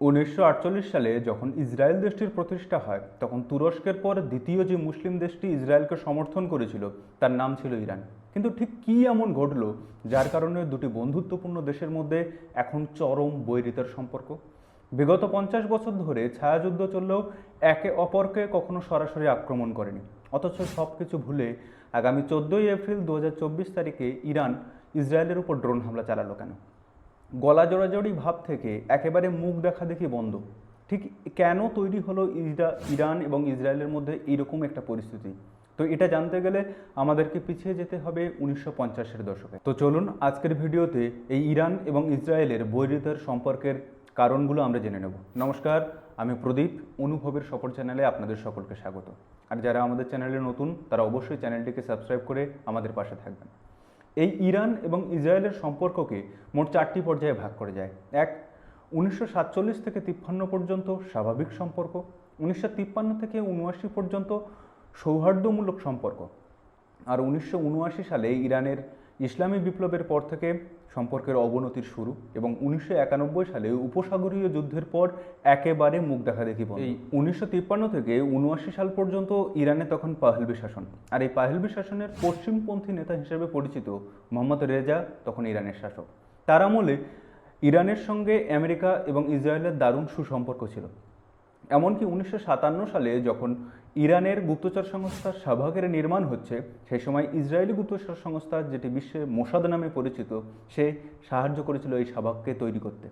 উনিশশো আটচল্লিশ সালে যখন ইসরায়েল দেশটির প্রতিষ্ঠা হয়, তখন তুরস্কের পর দ্বিতীয় যে মুসলিম দেশটি ইসরায়েলকে সমর্থন করেছিল, তার নাম ছিল ইরান। কিন্তু ঠিক কী এমন ঘটলো, যার কারণে দুটি বন্ধুত্বপূর্ণ দেশের মধ্যে এখন চরম বৈরিতার সম্পর্ক? বিগত পঞ্চাশ বছর ধরে ছায়াযুদ্ধ চললেও একে অপরকে কখনো সরাসরি আক্রমণ করেনি। অথচ সব কিছু ভুলে আগামী চোদ্দোই এপ্রিল দু হাজার চব্বিশ তারিখে ইরান ইসরায়েলের উপর ড্রোন হামলা চালালো কেন? গলা জড়াজড়ি ভাব থেকে একেবারে মুখ দেখা দেখি বন্ধ। ঠিক কেন তৈরি হলো ইরা ইরান এবং ইসরায়েলের মধ্যে এইরকম একটা পরিস্থিতি? তো এটা জানতে গেলে আমাদেরকে পিছিয়ে যেতে হবে উনিশশো পঞ্চাশের দশকে। তো চলুন আজকের ভিডিওতে এই ইরান এবং ইসরায়েলের বৈরিতার সম্পর্কের কারণগুলো আমরা জেনে নেব। নমস্কার, আমি প্রদীপ, অনুভবের সফর চ্যানেলে আপনাদের সকলকে স্বাগত। আর যারা আমাদের চ্যানেলে নতুন, তারা অবশ্যই চ্যানেলটিকে সাবস্ক্রাইব করে আমাদের পাশে থাকবেন। এই ইরান এবং ইসরায়েলের সম্পর্ককে মোট চারটি পর্যায়ে ভাগ করে যায়। এক, উনিশশো সাতচল্লিশ থেকে তিপ্পান্ন পর্যন্ত স্বাভাবিক সম্পর্ক। উনিশশো তিপ্পান্ন থেকে উনআশি পর্যন্ত সৌহার্দ্যমূলক সম্পর্ক। আর উনিশশো উনআশি সালে ইরানের ইসলামী বিপ্লবের পর থেকে সম্পর্কের অবনতির শুরু এবং উনিশশো একানব্বই সালে উপসাগরীয় যুদ্ধের পর একেবারে মুখ দেখা দেখি বন্ধ। এই উনিশশো তিপ্পান্ন থেকে উনআশি সাল পর্যন্ত ইরানে তখন পাহলবি শাসন। আর এই পাহলবি শাসনের পশ্চিমপন্থী নেতা হিসেবে পরিচিত মোহাম্মদ রেজা তখন ইরানের শাসক। তার আমলে ইরানের সঙ্গে আমেরিকা এবং ইসরায়েলের দারুণ সুসম্পর্ক ছিল। এমনকি উনিশশো সাতান্ন সালে যখন ইরানের গুপ্তচর সংস্থা শাহবাগের নির্মাণ হচ্ছে, সেই সময় ইসরায়েলি গুপ্তচর সংস্থা যেটি বিশ্বে মোসাদ নামে পরিচিত, সে সাহায্য করেছিল এই শাহবাগকে তৈরি করতে।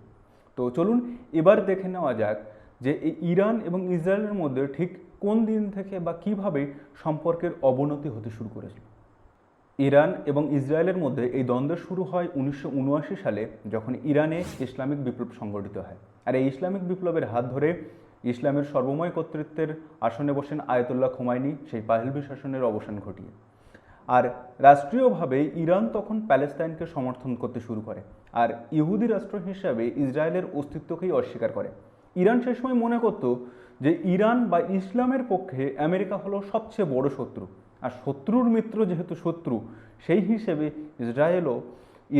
তো চলুন এবার দেখে নেওয়া যাক যে ইরান এবং ইসরায়েলের মধ্যে ঠিক কোন দিন থেকে বা কীভাবে সম্পর্কের অবনতি হতে শুরু করেছিল। ইরান এবং ইসরায়েলের মধ্যে এই দ্বন্দ্ব শুরু হয় উনিশশো উনআশি সালে, যখন ইরানে ইসলামিক বিপ্লব সংগঠিত হয়। আর এই ইসলামিক বিপ্লবের হাত ধরে ইসলামের সর্বময় কর্তৃত্বের আসনে বসেন আয়তুল্লাহ খোমাইনি, সেই পাহলবি শাসনের অবসান ঘটিয়ে। আর রাষ্ট্রীয়ভাবে ইরান তখন প্যালেস্তাইনকে সমর্থন করতে শুরু করে আর ইহুদি রাষ্ট্র হিসাবে ইসরায়েলের অস্তিত্বকেই অস্বীকার করে। ইরান সে সময় মনে করত যে ইরান বা ইসলামের পক্ষে আমেরিকা হলো সবচেয়ে বড় শত্রু আর শত্রুর মিত্র যেহেতু শত্রু, সেই হিসেবে ইসরায়েলও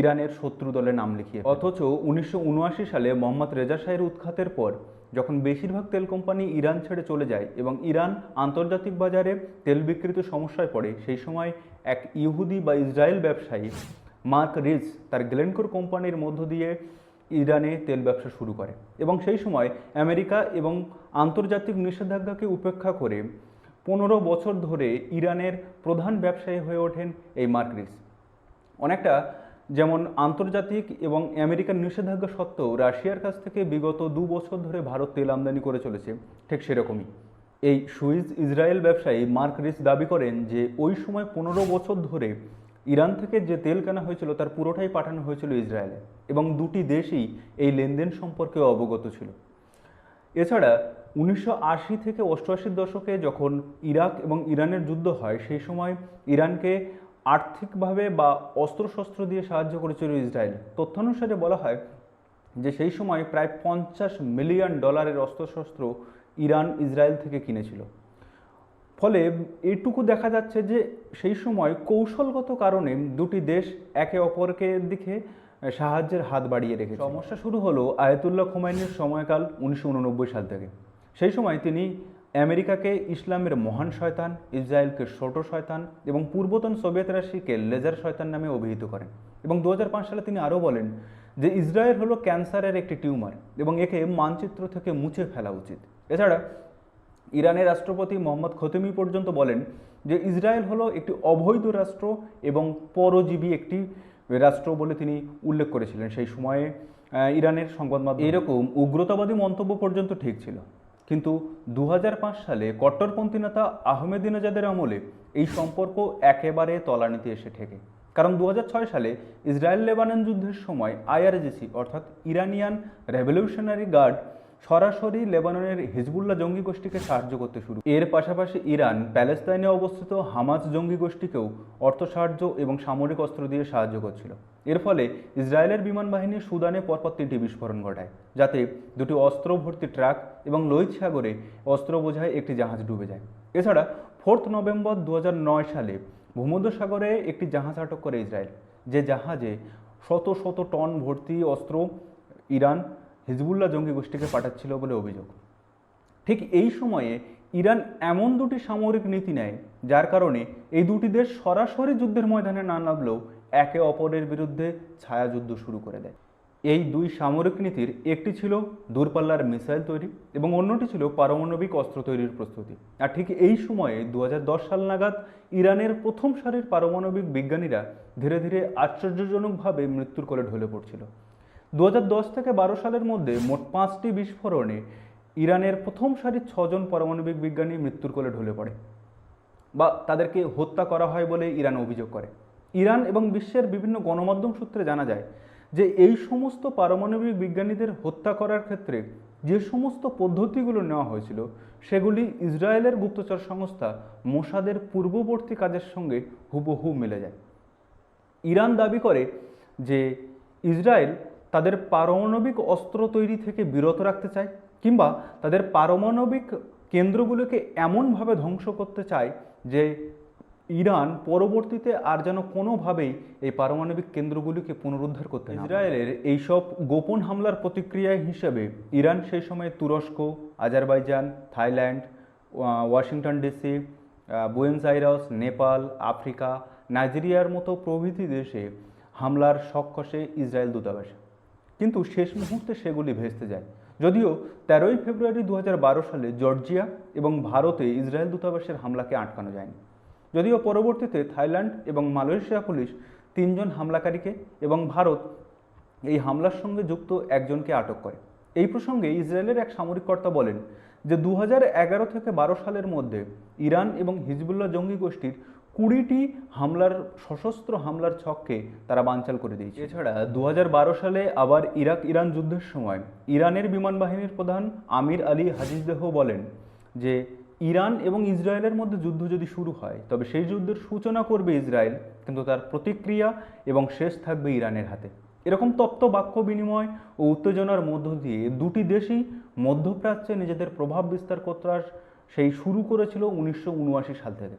ইরানের শত্রু দলে নাম লিখিয়ে অথচ উনিশশো উনআশি সালে মোহাম্মদ রেজা শাহের উৎখাতের পর যখন বেশিরভাগ তেল কোম্পানি ইরান ছেড়ে চলে যায় এবং ইরান আন্তর্জাতিক বাজারে তেল বিক্রিতে সমস্যায় পড়ে, সেই সময় এক ইহুদি বা ইসরায়েল ব্যবসায়ী, মার্ক রিজ, তার গ্লেনকোর কোম্পানির মধ্য দিয়ে ইরানে তেল ব্যবসা শুরু করে এবং সেই সময় আমেরিকা এবং আন্তর্জাতিক নিষেধাজ্ঞাকে উপেক্ষা করে পনেরো বছর ধরে ইরানের প্রধান ব্যবসায়ী হয়ে ওঠেন এই মার্ক রিজ। অনেকটা যেমন আন্তর্জাতিক এবং আমেরিকান নিষেধাজ্ঞা সত্ত্বেও রাশিয়ার কাছ থেকে বিগত দু বছর ধরে ভারত তেল আমদানি করে চলেছে, ঠিক সেরকমই। এই সুইজ ইসরায়েল ব্যবসায়ী মার্ক রিস দাবি করেন যে ওই সময় পনেরো বছর ধরে ইরান থেকে যে তেল কেনা হয়েছিল তার পুরোটাই পাঠানো হয়েছিল ইসরায়েলে এবং দুটি দেশই এই লেনদেন সম্পর্কে অবগত ছিল। এছাড়া উনিশশো আশি থেকে অষ্টআশির দশকে যখন ইরাক এবং ইরানের যুদ্ধ হয়, সেই সময় ইরানকে আর্থিকভাবে বা অস্ত্রশস্ত্র দিয়ে সাহায্য করেছিল ইসরায়েল। তথ্যানুসারে বলা হয় যে সেই সময় প্রায় পঞ্চাশ মিলিয়ন ডলারের অস্ত্রশস্ত্র ইরান ইসরায়েল থেকে কিনেছিল। ফলে এইটুকু দেখা যাচ্ছে যে সেই সময় কৌশলগত কারণে দুটি দেশ একে অপরকে দিকে সাহায্যের হাত বাড়িয়ে রেখেছে সমস্যা শুরু হলো আয়াতুল্লাহ খোমাইনির সময়কাল উনিশশো উননব্বই সাল থেকে। সেই সময় তিনি আমেরিকাকে ইসলামের মহান শয়তান, ইসরায়েলকে ছোট শয়তান এবং পূর্বতন সোভিয়েত রাশিকে লেজার শয়তান নামে অভিহিত করেন। এবং দু হাজার পাঁচ সালে তিনি আরও বলেন যে ইসরায়েল হলো ক্যান্সারের একটি টিউমার এবং একে মানচিত্র থেকে মুছে ফেলা উচিত। এছাড়া ইরানের রাষ্ট্রপতি মোহাম্মদ খতেমি পর্যন্ত বলেন যে ইসরায়েল হলো একটি অবৈধ রাষ্ট্র এবং পরজীবী একটি রাষ্ট্র বলে তিনি উল্লেখ করেছিলেন। সেই সময়ে ইরানের সংবাদ মাধ্যম এরকম উগ্রতাবাদী মন্তব্য পর্যন্ত ঠিক ছিল। কিন্তু দু হাজার পাঁচ সালে কট্টরপন্থী নেতা আহমেদিনেজাদের আমলে এই সম্পর্ক একেবারে তলানিতে এসে ঠেকে। কারণ দু হাজার ছয় সালে ইসরায়েল লেবানন যুদ্ধের সময় আইআরজিসি অর্থাৎ ইরানিয়ান রেভলিউশনারি গার্ড সরাসরি লেবাননের হিজবুল্লাহ জঙ্গি গোষ্ঠীকে সাহায্য করতে শুরু। এর পাশাপাশি ইরান, প্যালেস্তাইনে অবস্থিত হামাজ জঙ্গি গোষ্ঠীকেও অর্থ সাহায্য এবং সামরিক অস্ত্র দিয়ে সাহায্য করছিল। এর ফলে ইসরায়েলের বিমান বাহিনী সুদানে পরপর তিনটি বিস্ফোরণ ঘটায়, যাতে দুটি অস্ত্র ভর্তি ট্রাক এবং লোহিত সাগরে অস্ত্র বোঝায় একটি জাহাজ ডুবে যায়। এছাড়া ফোর্থ নভেম্বর দু হাজার নয় সালে ভূমধ্যসাগরে একটি জাহাজ আটক করে ইসরায়েল, যে জাহাজে শত শত টন ভর্তি অস্ত্র ইরান হিজবুল্লাহ জঙ্গি গোষ্ঠীকে পাঠাচ্ছিল বলে অভিযোগ। ঠিক এই সময়ে ইরান এমন দুটি সামরিক নীতি নেয়, যার কারণে এই দুটি দেশ সরাসরি যুদ্ধের ময়দানে না নামলেও একে অপরের বিরুদ্ধে ছায়াযুদ্ধ শুরু করে দেয়। এই দুই সামরিক নীতির একটি ছিল দূরপাল্লার মিসাইল তৈরি এবং অন্যটি ছিল পারমাণবিক অস্ত্র তৈরির প্রস্তুতি। আর ঠিক এই সময়ে দু হাজার দশ সাল নাগাদ ইরানের প্রথম সারির পারমাণবিক বিজ্ঞানীরা ধীরে ধীরে আশ্চর্যজনকভাবে মৃত্যুর কোলে ঢলে পড়ছিল। দু হাজার দশ থেকে বারো সালের মধ্যে মোট পাঁচটি বিস্ফোরণে ইরানের প্রথম সারির ছজন পারমাণবিক বিজ্ঞানী মৃত্যুর কোলে ঢলে পড়ে বা তাদেরকে হত্যা করা হয় বলে ইরান অভিযোগ করে। ইরান এবং বিশ্বের বিভিন্ন গণমাধ্যম সূত্রে জানা যায় যে এই সমস্ত পারমাণবিক বিজ্ঞানীদের হত্যা করার ক্ষেত্রে যে সমস্ত পদ্ধতিগুলো নেওয়া হয়েছিল, সেগুলি ইসরায়েলের গুপ্তচর সংস্থা মোসাদের পূর্ববর্তী কাজের সঙ্গে হুবহু মিলে যায়। ইরান দাবি করে যে ইসরায়েল তাদের পারমাণবিক অস্ত্র তৈরি থেকে বিরত রাখতে চায়, কিংবা তাদের পারমাণবিক কেন্দ্রগুলোকে এমনভাবে ধ্বংস করতে চায় যে ইরান পরবর্তীতে আর যেন কোনোভাবেই এই পারমাণবিক কেন্দ্রগুলিকে পুনরুদ্ধার করতে ইসরায়েলের এইসব গোপন হামলার প্রতিক্রিয়া হিসেবে ইরান সেই সময় তুরস্ক, Azerbaijan, Thailand Washington DC Buenos Aires, Nepal, Africa, নাইজেরিয়ার মতো প্রভৃতি দেশে হামলার শখ কষে ইসরায়েল দূতাবাসে। কিন্তু শেষ মুহূর্তে সেগুলি ভেস্তে যায়। যদিও তেরোই ফেব্রুয়ারি দু হাজার বারো সালে জর্জিয়া এবং ভারতে ইসরায়েল দূতাবাসের হামলাকে আটকানো যায়নি। যদিও পরবর্তীতে থাইল্যান্ড এবং মালয়েশিয়া পুলিশ তিনজন হামলাকারীকে এবং ভারত এই হামলার সঙ্গে যুক্ত একজনকে আটক করে। এই প্রসঙ্গে ইসরায়েলের এক সামরিক কর্তা বলেন যে দু থেকে বারো সালের মধ্যে ইরান এবং হিজবুল্লাহ জঙ্গি গোষ্ঠীর কুড়িটি হামলার, সশস্ত্র হামলার ছককে তারা বানচাল করে দিয়েছে এছাড়া দু হাজার বারো সালে আবার ইরাক ইরান যুদ্ধের সময় ইরানের বিমান বাহিনীর প্রধান আমির আলী হাজিজদেহ বলেন যে, ইরান এবং ইসরায়েলের মধ্যে যুদ্ধ যদি শুরু হয়, তবে সেই যুদ্ধের সূচনা করবে ইসরায়েল, কিন্তু তার প্রতিক্রিয়া এবং শেষ থাকবে ইরানের হাতে। এরকম তপ্ত বাক্য বিনিময় ও উত্তেজনার মধ্য দিয়ে দুটি দেশই মধ্যপ্রাচ্যে নিজেদের প্রভাব বিস্তার করতে সেই শুরু করেছিল উনিশশো উনআশি সাল থেকে।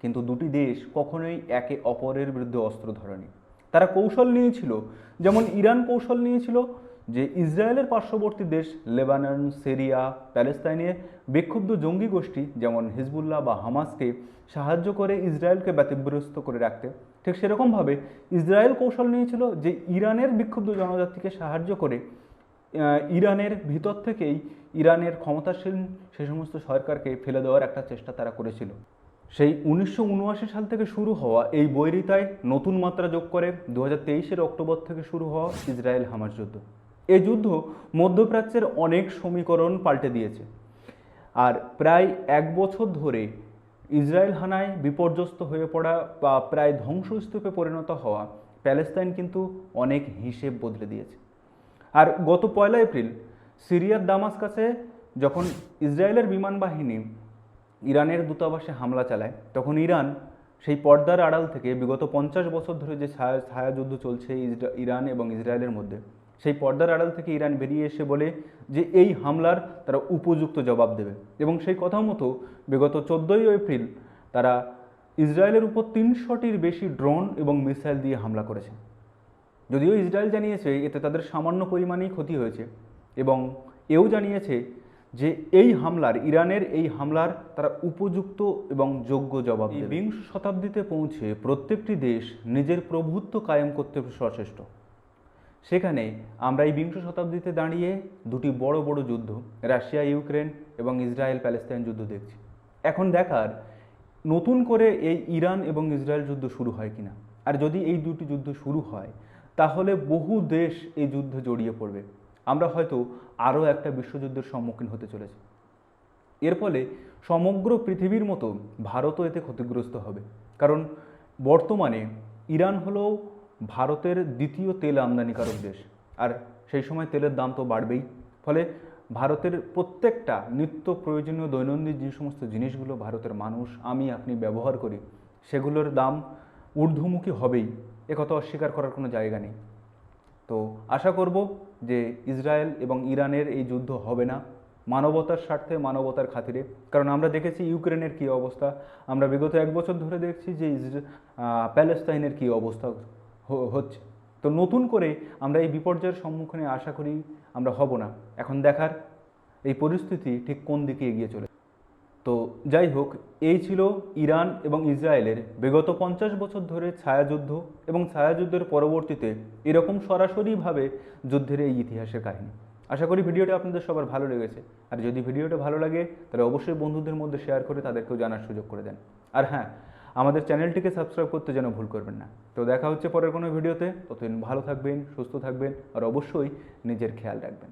কিন্তু দুটি দেশ কখনোই একে অপরের বিরুদ্ধে অস্ত্র ধরেনি। তারা কৌশল নিয়েছিল, যেমন ইরান কৌশল নিয়েছিল, যে ইসরায়েলের পার্শ্ববর্তী দেশ লেবানন, সিরিয়া, প্যালেস্তাইনে বিক্ষুব্ধ জঙ্গি গোষ্ঠী, যেমন হিজবুল্লাহ বা হামাসকে সাহায্য করে ইসরায়েলকে ব্যতিব্যস্ত করে রাখতে। ঠিক সেরকমভাবে ইসরায়েল কৌশল নিয়েছিল যে ইরানের বিক্ষুব্ধ জনজাতিকে সাহায্য করে ইরানের ভিতর থেকেই ইরানের ক্ষমতাসীন সে সমস্ত সরকারকে ফেলে দেওয়ার একটা চেষ্টা তারা করেছিল। সেই উনিশশো উনআশি সাল থেকে শুরু হওয়া এই বৈরিতায় নতুন মাত্রা যোগ করে দু হাজার অক্টোবর থেকে শুরু হওয়া ইসরায়েল হামাস যুদ্ধ। এই যুদ্ধ মধ্যপ্রাচ্যের অনেক সমীকরণ পাল্টে দিয়েছে। আর প্রায় এক বছর ধরে ইসরায়েল হানায় বিপর্যস্ত হয়ে পড়া বা প্রায় ধ্বংসস্তূপে পরিণত হওয়া প্যালেস্তাইন কিন্তু অনেক হিসেব বদলে দিয়েছে। আর গত পয়লা এপ্রিল সিরিয়ার দামাস কাছে যখন ইসরায়েলের বিমান বাহিনী ইরানের দূতাবাসে হামলা চালায়, তখন ইরান সেই পর্দার আড়াল থেকে বিগত পঞ্চাশ বছর ধরে যে ছায়া, ছায়াযুদ্ধ চলছে ইরান এবং ইসরায়েলের মধ্যে, সেই পর্দার আড়াল থেকে ইরান বেরিয়ে এসে বলে যে এই হামলার তারা উপযুক্ত জবাব দেবে। এবং সেই কথা মতো বিগত চোদ্দোই এপ্রিল তারা ইসরায়েলের উপর তিনশোটির বেশি ড্রোন এবং মিসাইল দিয়ে হামলা করেছে। যদিও ইসরায়েল জানিয়েছে এতে তাদের সামান্য পরিমাণেই ক্ষতি হয়েছে এবং এও জানিয়েছে যে এই হামলার ইরানের এই হামলার তারা উপযুক্ত এবং যোগ্য জবাব বিংশ শতাব্দীতে পৌঁছে প্রত্যেকটি দেশ নিজের প্রভুত্ব কায়েম করতে সচেষ্ট। সেখানে আমরা এই বিংশ শতাব্দীতে দাঁড়িয়ে দুটি বড় বড় যুদ্ধ রাশিয়া ইউক্রেন এবং ইসরায়েল প্যালেস্তাইন যুদ্ধ দেখছি। এখন দেখার নতুন করে এই ইরান এবং ইসরায়েল যুদ্ধ শুরু হয় কিনা। আর যদি এই দুটি যুদ্ধ শুরু হয় তাহলে বহু দেশ এই যুদ্ধে জড়িয়ে পড়বে। আমরা হয়তো আরও একটা বিশ্বযুদ্ধের সম্মুখীন হতে চলেছি। এর ফলে সমগ্র পৃথিবীর মতো ভারতও এতে ক্ষতিগ্রস্ত হবে। কারণ বর্তমানে ইরান হলো ভারতের দ্বিতীয় তেল আমদানিকারক দেশ। আর সেই সময় তেলের দাম তো বাড়বেই। ফলে ভারতের প্রত্যেকটা নিত্য প্রয়োজনীয় দৈনন্দিন যে সমস্ত জিনিসগুলো ভারতের মানুষ, আমি, আপনি ব্যবহার করি, সেগুলোর দাম ঊর্ধ্বমুখী হবেই। একথা অস্বীকার করার কোনো জায়গা নেই। তো আশা করব যে ইসরায়েল এবং ইরানের এই যুদ্ধ হবে না, মানবতার স্বার্থে, মানবতার খাতিরে। কারণ আমরা দেখেছি ইউক্রেনের কী অবস্থা। আমরা বিগত এক বছর ধরে দেখছি যে প্যালেস্তাইনের কী অবস্থা হচ্ছে। তো নতুন করে আমরা এই বিপর্যয়ের সম্মুখীনে আশা করি আমরা হব না। এখন দেখার এই পরিস্থিতি ঠিক কোন দিকে এগিয়ে চলে তো যাই হোক, এই ছিল ইরান এবং ইসরায়েলের বিগত পঞ্চাশ বছর ধরে ছায়াযুদ্ধ এবং ছায়াযুদ্ধের পরবর্তীতে এরকম সরাসরিভাবে যুদ্ধের এই ইতিহাসের কাহিনী। আশা করি ভিডিওটা আপনাদের সবার ভালো লেগেছে। আর যদি ভিডিওটা ভালো লাগে, তাহলে অবশ্যই বন্ধুদের মধ্যে শেয়ার করে তাদেরকেও জানার সুযোগ করে দেন। আর হ্যাঁ আমাদের চ্যানেলটিকে সাবস্ক্রাইব করতে যেন ভুল করবেন না। তো দেখা হচ্ছে পরের কোনো ভিডিওতে। ততদিন ভালো থাকবেন, সুস্থ থাকবেন, আর অবশ্যই নিজের খেয়াল রাখবেন।